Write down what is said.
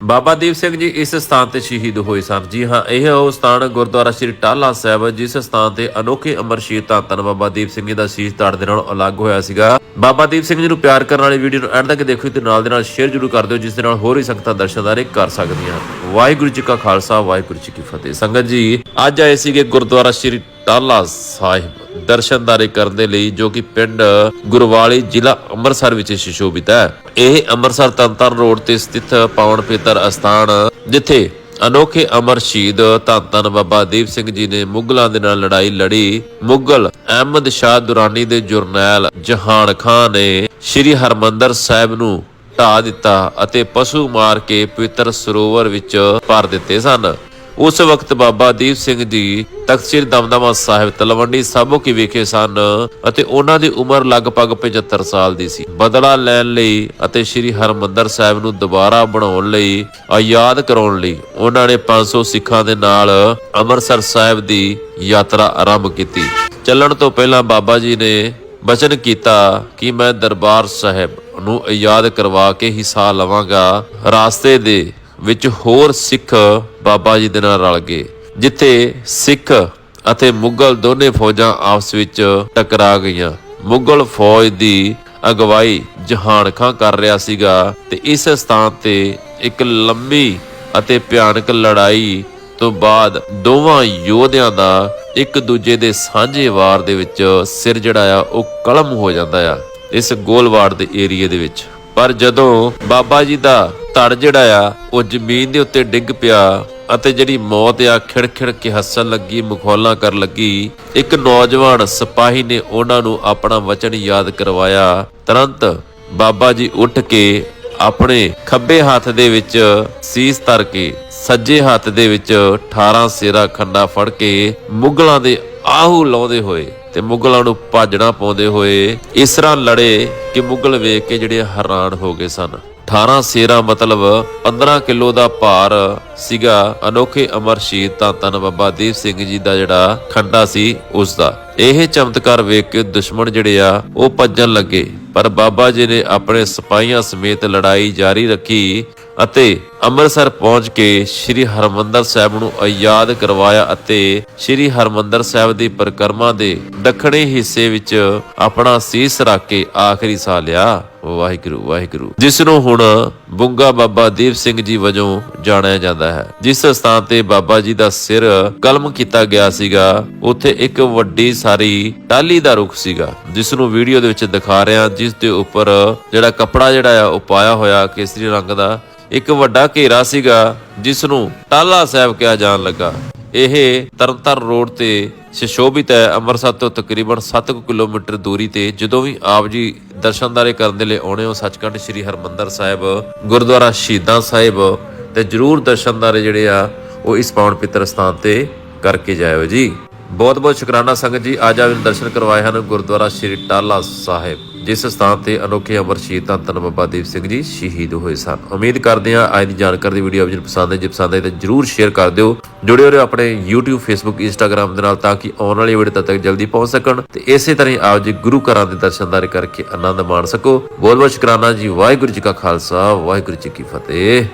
ਬਾਬਾ ਦੀਪ ਸਿੰਘ ਜੀ ਇਸ ਸਥਾਨ ਤੇ ਸ਼ਹੀਦ ਹੋਏ ਸਨ। ਜੀ ਹਾਂ, ਇਹ ਉਹ ਸਥਾਨ ਗੁਰਦੁਆਰਾ ਸ੍ਰੀ ਟਾਲਾ ਸਾਹਿਬ, ਜਿਸ ਸਥਾਨ ਤੇ ਅਨੋਖੇ ਅਮਰ ਸ਼ਹੀਦ ਧੰਨ ਧੰਨ ਬਾਬਾ ਦੀਪ ਸਿੰਘ ਜੀ ਦਾ ਸ਼ੀਸ਼ ਧੜ ਦੇ ਨਾਲ ਅਲੱਗ ਹੋਇਆ ਸੀਗਾ। ਬਾਬਾ ਦੀਪ ਸਿੰਘ ਜੀ ਨੂੰ ਪਿਆਰ ਕਰਨ ਵਾਲੀ ਵੀਡੀਓ ਨੂੰ ਐਂਡ ਤੱਕ ਦੇਖੋ ਤੇ ਨਾਲ ਦੇ ਨਾਲ ਸ਼ੇਅਰ ਜ਼ਰੂਰ ਕਰ ਦਿਓ, ਜਿਸ ਦੇ ਨਾਲ ਹੋਰ ਹੀ ਸੰਗਤਾਂ ਦਰਸ਼ਨਦਾਰੇ ਕਰ ਸਕਦੀਆਂ ਹਨ। ਵਾਹਿਗੁਰੂ ਜੀ ਕਾ ਖਾਲਸਾ, ਵਾਹਿਗੁਰੂ ਜੀ ਕੀ ਫਤਿਹ। ਸੰਗਤ ਜੀ, ਅੱਜ ਆਏ ਸੀਗੇ ਗੁਰਦੁਆਰਾ ਸ੍ਰੀ ਟਾਲਾ ਸਾਹਿਬ ਦਰਸ਼ਨਦਾਰੇ ਕਰਨ ਦੇ ਲਈ ਜੋ ਕਿ ਪਿੰਡ ਗੁਰਵਾਲੀ ਜ਼ਿਲ੍ਹਾ ਅੰਮ੍ਰਿਤਸਰ ਵਿੱਚ ਸੁਸ਼ੋਭਿਤ ਹੈ। ਇਹ ਅੰਮ੍ਰਿਤਸਰ ਤੰਤਰ ਰੋਡ ਤੇ ਸਥਿਤ ਪਾਵਨ ਪਵਿੱਤਰ ਅਸਥਾਨ ਜਿੱਥੇ ਅਨੋਖੇ ਅਮਰ ਸ਼ਹੀਦ ਧੰਨ ਧੰਨ ਬਾਬਾ ਦੀਪ ਸਿੰਘ ਜੀ ਨੇ ਮੁਗਲਾਂ ਦੇ ਨਾਲ ਲੜਾਈ ਲੜੀ। ਮੁਗਲ ਅਹਿਮਦ ਸ਼ਾਹ ਦੁਰਾਨੀ ਦੇ ਜਰਨੈਲ ਜਹਾਨ ਖਾਨ ਨੇ ਸ੍ਰੀ ਹਰਮੰਦਰ ਸਾਹਿਬ ਨੂੰ ਢਾ ਦਿੱਤਾ ਅਤੇ ਪਸ਼ੂ ਮਾਰ ਕੇ ਪਵਿੱਤਰ ਸਰੋਵਰ ਵਿੱਚ ਭਰ ਦਿੱਤੇ ਸਨ। ਉਸ ਵਕਤ ਬਾਬਾ ਦੀਪ ਸਿੰਘ ਜੀ ਤਖਤ ਦਮਦਮਾ ਸਾਹਿਬ ਤਲਵੰਡੀ ਸਾਬੋ ਕੀ ਵਿਖੇ ਸਨ ਅਤੇ ਉਹਨਾਂ ਦੀ ਉਮਰ ਲਗਭਗ 75 ਸਾਲ ਦੀ ਸੀ। ਬਦਲਾ ਲੈਣ ਲਈ ਅਤੇ ਸ੍ਰੀ ਹਰਮੰਦਰ ਸਾਹਿਬ ਨੂੰ ਦੁਬਾਰਾ ਬਣਾਉਣ ਲਈ ਆਜ਼ਾਦ ਕਰਾਉਣ ਲਈ ਉਹਨਾਂ ਨੇ 500 ਸਿੱਖਾਂ ਦੇ ਨਾਲ ਅੰਮ੍ਰਿਤਸਰ ਸਾਹਿਬ ਦੀ ਯਾਤਰਾ ਆਰੰਭ ਕੀਤੀ। ਚੱਲਣ ਤੋਂ ਪਹਿਲਾਂ ਬਾਬਾ ਜੀ ਨੇ ਬਚਨ ਕੀਤਾ ਕਿ ਮੈਂ ਦਰਬਾਰ ਸਾਹਿਬ ਨੂੰ ਆਜ਼ਾਦ ਕਰਵਾ ਕੇ ਹਿੱਸਾ ਲਵਾਂਗਾ। ਰਾਸਤੇ ਦੇ ਵਿੱਚ ਹੋਰ ਸਿੱਖ ਬਾਬਾ ਜੀ ਦੇ ਨਾਲ ਰਲ ਗਏ, ਜਿੱਥੇ ਸਿੱਖ ਅਤੇ ਮੁਗਲ ਦੋਨੇ ਫੌਜਾਂ ਆਪਸ ਵਿੱਚ ਟਕਰਾ ਗਈਆਂ। ਮੁਗਲ ਫੌਜ ਦੀ ਅਗਵਾਈ ਜਹਾਨ ਖਾਂ ਕਰ ਰਿਹਾ ਸੀਗਾ ਤੇ ਇਸ ਸਥਾਨ ਤੇ ਇੱਕ ਲੰਮੀ ਅਤੇ ਭਿਆਨਕ ਲੜਾਈ ਤੋਂ ਬਾਅਦ ਦੋਵਾਂ ਯੋਧਿਆਂ ਦਾ ਇੱਕ ਦੂਜੇ ਦੇ ਸਾਂਝੇ ਵਾਰ ਦੇ ਵਿੱਚ ਸਿਰ ਜਿਹੜਾ ਆ ਉਹ ਕਲਮ ਹੋ ਜਾਂਦਾ ਆ ਇਸ ਗੋਲਵਾੜ ਦੇ ਏਰੀਏ ਦੇ ਵਿੱਚ। ਪਰ ਜਦੋਂ ਬਾਬਾ ਜੀ ਦਾ ਧੜ ਜਿਹੜਾ ਆ, ਉਹ ਜ਼ਮੀਨ ਦੇ ਉੱਤੇ ਡਿੱਗ ਪਿਆ ਅਤੇ ਜਿਹੜੀ ਮੌਤ ਆ, ਖਿੜਖਿੜ ਕੇ ਹੱਸਣ ਲੱਗੀ, ਮਖੌਲਾਂ ਕਰਨ ਲੱਗੀ। ਇੱਕ ਨੌਜਵਾਨ ਸਿਪਾਹੀ ਨੇ ਉਹਨਾਂ ਨੂੰ ਆਪਣਾ ਵਚਨ ਯਾਦ ਕਰਵਾਇਆ। ਤੁਰੰਤ ਬਾਬਾ ਜੀ ਉੱਠ ਕੇ ਆਪਣੇ ਖੱਬੇ ਹੱਥ ਦੇ ਵਿੱਚ ਸੀਸ ਧਰ ਕੇ, ਸੱਜੇ ਹੱਥ ਦੇ ਵਿੱਚ 18 ਸੇਰਾ ਖੰਡਾ ਫੜ ਕੇ ਮੁਗਲਾਂ ਦੇ ਆਹੂ ਲਾਉਂਦੇ ਹੋਏ ਤੇ ਮੁਗਲਾਂ ਨੂੰ ਭਾਜਣਾ ਪਾਉਂਦੇ ਹੋਏ ਇਸ ਤਰ੍ਹਾਂ ਲੜੇ ਕਿ ਮੁਗਲ ਵੇਖ ਕੇ ਜਿਹੜੇ ਹੈਰਾਨ ਹੋ ਗਏ ਸਨ। 18 ਸੇਰਾ ਮਤਲਬ 15 ਕਿਲੋ ਦਾ ਭਾਰ ਸੀਗਾ। ਅਨੋਖੇ ਅਮਰ ਸ਼ਹੀਦ ਤਾਂ ਤਨ ਬਾਬਾ ਦੀਪ ਸਿੰਘ ਜੀ ਦਾ ਜਿਹੜਾ ਖੰਡਾ ਸੀ, ਉਸ ਦਾ। ਇਹ ਚਮਤਕਾਰ ਵੇਖ ਕੇ ਦੁਸ਼ਮਣ ਜਿਹੜੇ ਆ, ਉਹ ਭੱਜਣ ਲੱਗੇ। ਪਰ ਬਾਬਾ ਜੀ ਨੇ ਆਪਣੇ ਸਿਪਾਹੀਆਂ ਸਮੇਤ ਲੜਾਈ ਜਾਰੀ ਰੱਖੀ ਅਤੇ ਅੰਮ੍ਰਿਤਸਰ ਪਹੁੰਚ ਕੇ ਸ੍ਰੀ ਹਰਮੰਦਰ ਸਾਹਿਬ ਨੂੰ ਆਜ਼ਾਦ ਕਰਵਾਇਆ ਅਤੇ ਸ੍ਰੀ ਹਰਮੰਦਰ ਸਾਹਿਬ ਦੀ ਪਰਿਕਰਮਾ ਦੇ ਦੱਖਣੀ ਹਿੱਸੇ ਵਿੱਚ ਆਪਣਾ ਸੀਸ ਰੱਖ ਕੇ ਆਖਰੀ ਸਾਹ ਲਿਆ। ਵਾਹਿਗੁਰੂ ਵਾਹਿਗੁਰੂ। ਜਿਸ ਨੂੰ ਹੁਣ ਬੁੰਗਾ ਬਾਬਾ ਦੀਪ ਸਿੰਘ ਜੀ ਵਜੋਂ ਜਾਣਿਆ ਜਾਂਦਾ ਹੈ। ਜਿਸ ਸਥਾਨ ਤੇ ਬਾਬਾ ਜੀ ਦਾ ਸਿਰ ਕਲਮ ਕੀਤਾ ਗਿਆ ਸੀਗਾ, ਉੱਥੇ ਇੱਕ ਵੱਡੀ ਸਾਰੀ ਟਾਲੀ ਦਾ ਰੁੱਖ ਸੀਗਾ। ਜਿਸ ਨੂੰ ਵੀਡੀਓ ਦੇ ਵਿੱਚ ਦਿਖਾ ਰਿਹਾ, ਜਿਸ ਦੇ ਉੱਪਰ ਜਿਹੜਾ ਕੱਪੜਾ ਜਿਹੜਾ ਆ, ਉਹ ਪਾਇਆ ਹੋਇਆ ਕੇਸਰੀ ਰੰਗ ਦਾ ਇੱਕ ਵੱਡਾ ਘੇਰਾ ਸੀਗਾ ਜਿਸ ਨੂੰ ਟਾਲਾ ਸਾਹਿਬ ਕਿਹਾ ਜਾਣ ਲੱਗਾ। ਇਹ ਤਰਨਤਾਰਨ ਰੋਡ ਤੇ ਸ਼ਿਸ਼ੋਭਿਤ ਹੈ। ਅੰਮ੍ਰਿਤਸਰ ਤੋਂ ਤਕਰੀਬਨ 7 ਕਿਲੋਮੀਟਰ ਦੂਰੀ ਤੇ ਜਦੋਂ ਵੀ ਆਪ ਜੀ ਦਰਸ਼ਨਦਾਰੇ ਕਰਨ ਦੇ ਲਈ ਆਉਣੇ ਹੋ, ਸੱਚਖੰਡ ਸ੍ਰੀ ਹਰਮੰਦਰ ਸਾਹਿਬ, ਗੁਰਦੁਆਰਾ ਸ਼ਹੀਦਾਂ ਸਾਹਿਬ ਤੇ ਜਰੂਰ ਦਰਸ਼ਨਦਾਰੇ ਜਿਹੜੇ ਆ, ਉਹ ਇਸ ਪਾਵਨ ਪਿੱਤਰ ਸਥਾਨ ਤੇ ਕਰਕੇ ਜਾਇਓ ਜੀ। ਬਹੁਤ ਬਹੁਤ ਸ਼ੁਕਰਾਨਾ ਸੰਗਤ ਜੀ। ਅੱਜ ਆਪ ਦਰਸ਼ਨ ਕਰਵਾਏ ਹਨ ਗੁਰਦੁਆਰਾ ਸ੍ਰੀ ਟਾਲਾ ਸਾਹਿਬ। ਜਿਸ ਸਥਾਨ ਤੇ ਅਨੋਖੇ ਅਮਰ ਸ਼ਹੀਦ ਧੰਨ ਧੰਨ ਬਾਬਾ ਦੀਪ ਸਿੰਘ ਜੀ ਸ਼ਹੀਦ ਹੋਏ ਸਨ। ਉਮੀਦ ਕਰਦੇ ਹਾਂ ਅੱਜ ਦੀ ਜਾਣਕਾਰੀ ਦੀ ਵੀਡੀਓ ਆਪ ਜੀ ਨੂੰ ਪਸੰਦ ਹੈ ਜੇ ਪਸੰਦ ਆਈ ਤਾਂ ਜਰੂਰ ਸ਼ੇਅਰ ਕਰ ਦਿਓ। ਜੁੜੇ ਰਹੋ ਆਪਣੇ YouTube, Facebook, Instagram ਦੇ ਨਾਲ ਤਾਂ ਕਿ ਆਉਣ ਵਾਲੀ ਵੀਡੀਓ ਤੱਕ ਜਲਦੀ ਪਹੁੰਚ ਸਕਣ। ਤੇ ਇਸੇ ਤਰ੍ਹਾਂ ਹੀ ਆਪ ਜੀ ਗੁਰੂ ਘਰਾਂ ਦੇ ਦਰਸ਼ਨਦਾਰੇ ਕਰਕੇ ਆਨੰਦ ਮਾਣ ਸਕੋ। ਬਹੁਤ ਬਹੁਤ ਸ਼ੁਕਰਾਨਾ ਜੀ, ਵਾਹਿਗੁਰੂ ਜੀ ਕਾ ਖਾਲਸਾ, ਵਾਹਿਗੁਰੂ ਜੀ ਕੀ ਫਤਿਹ।